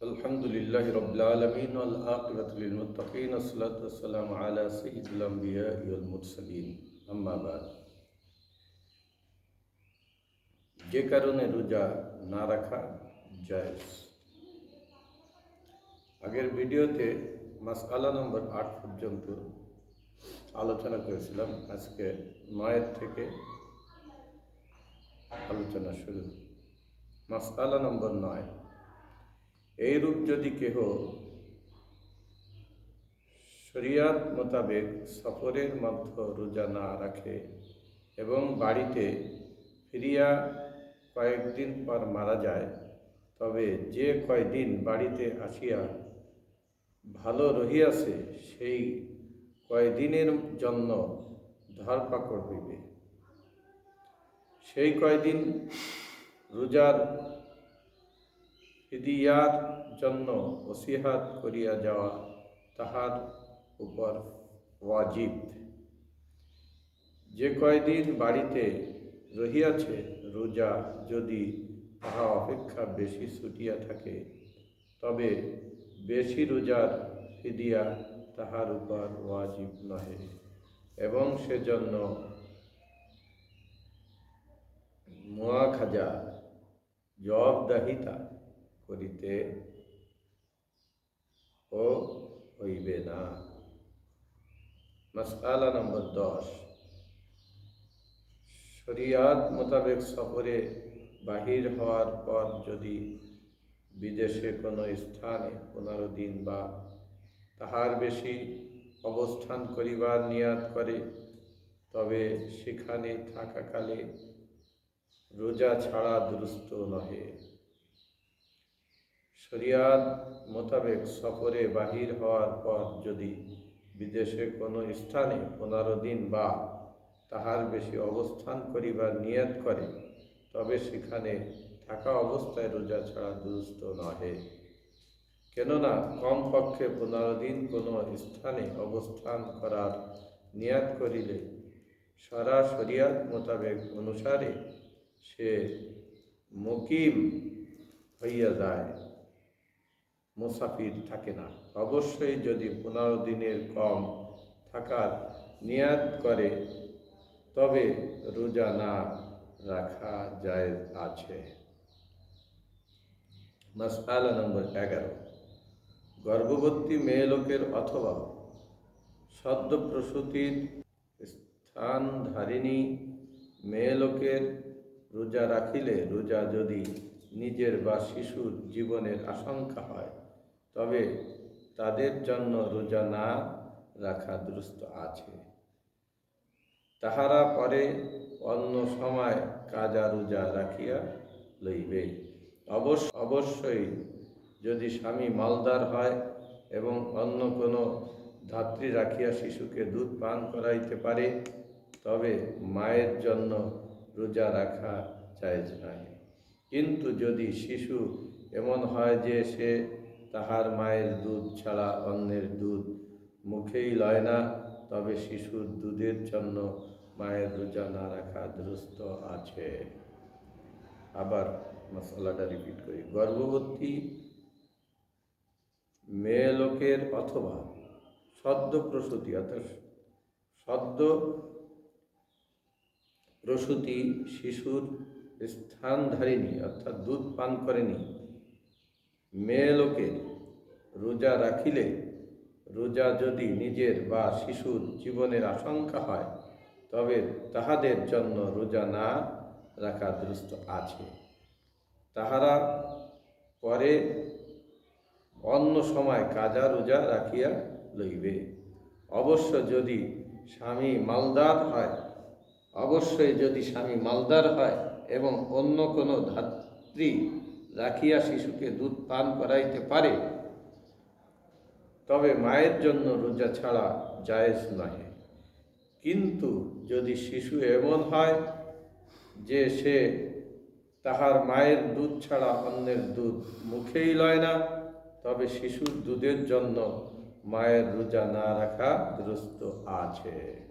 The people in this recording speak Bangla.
الحمد لله رب العالمين والعاقبة للمتقين والصلاة والسلام على سيد الأنبياء والمرسلين أما بعد যে কারণে রোজা না রাখা জায়েজ আগের ভিডিওতে মাসআলা নম্বর আট পর্যন্ত আলোচনা করেছিলাম আজকে নয়ের থেকে আলোচনা শুরু মাসআলা নম্বর নয় এইরূপ যদি কেহ শরিয়াত মোতাবেক সফরের মধ্য রোজা না রাখে এবং বাড়িতে ফিরিয়া কয়েকদিন পর মারা যায়, তবে যে কয়দিন বাড়িতে আসিয়া ভালো রহিয়াছে, সেই কয়দিনের জন্য ধরপাকড় হইবে। সেই কয়দিন রোজার ফিদিয়ার জন্য ওসিহাত করিয়া যাওয়া তাহার উপর ওয়াজিব। যে কয়দিন বাড়িতে রহিয়াছে রোজা যদি তাহা অপেক্ষা বেশি ছুটিয়া থাকে, তবে বেশি রোজার ফিদিয়া তাহার উপর ওয়াজিব নহে এবং সেজন্য মোয়া খাজা জবাবদাহিতা করিতে ও হইবে না। মাসআলা নম্বর দশ। শরিয়াত মোতাবেক সফরে বাহির হওয়ার পর যদি বিদেশে কোনো স্থানে পনেরো দিন বা তাহার বেশি অবস্থান করিবার নিয়াত করে, তবে সেখানে থাকাকালে রোজা ছাড়া দুরুস্ত নহে। শরিয়াত মোতাবেক সফরে বাহির হওয়ার পর যদি বিদেশে কোনো স্থানে পনেরো দিন বা তাহার বেশি অবস্থান করিবার নিয়ত করে, তবে সেখানে থাকা অবস্থায় রোজা ছাড়া দুরুস্ত নহে। কেননা কমপক্ষে পনেরো দিন কোনো স্থানে অবস্থান করার নিয়াত করিলে সারা শরিয়াত মোতাবেক অনুসারে সে মুকিম হইয়া যায়। মুসাফির থাকে না। অবশ্যই যদি পনেরো দিনের কম থাকার নিয়াত করে, তবে রোজা না রাখা যায় আছে। মাসআলা নম্বর এগারো। গর্ভবতী মেয়ে লোকের অথবা সদ্য প্রসূতির স্থানধারিণী মেয়ে লোকের রোজা রাখিলে রোজা যদি নিজের বা শিশুর জীবনের আশঙ্কা হয় তবে তাদের জন্য রোজা না রাখা দুরুস্ত আছে। তাহারা পরে অন্য সময় কাজা রোজা রাখিয়া লইবে। অবশ্য, অবশ্যই যদি স্বামী মালদার হয় এবং অন্য কোনো ধাত্রী রাখিয়া শিশুকে দুধ পান করাইতে পারে, তবে মায়ের জন্য রোজা রাখা চাইজ নাই কিন্তু যদি শিশু এমন হয় যে সে তাহার মায়ের দুধ ছাড়া অন্যের দুধ মুখেই লয় না, তবে শিশুর দুধের জন্য মায়ের রোজা না রাখা দুরুস্ত আছে। আবার মশলাটা রিপিট করি। গর্ভবতী মেয়ে লোকের অথবা সদ্য প্রসূতি, অর্থাৎ সদ্য প্রসূতি শিশুর স্থানধারিণী, অর্থাৎ দুধ পান করেনি মেয়ে লোকের রোজা রাখিলে রোজা যদি নিজের বা শিশুর জীবনের আশঙ্কা হয়, তবে তাহাদের জন্য রোজা না রাখা দুরুস্ত আছে। তাহারা পরে অন্য সময় কাজা রোজা রাখিয়া লইবে। অবশ্য যদি স্বামী মালদার হয়, অবশ্যই যদি স্বামী মালদার হয় এবং অন্য কোনো ধাত্রী রাখিয়া শিশুকে দুধ পান করাইতে পারে, তবে মায়ের জন্য রোজা ছাড়া জায়েজ নহে। কিন্তু যদি শিশু এমন হয় যে সে তাহার মায়ের দুধ ছাড়া অন্যের দুধ মুখেই লয় না, তবে শিশুর দুধের জন্য মায়ের রোজা না রাখা দুরস্ত আছে।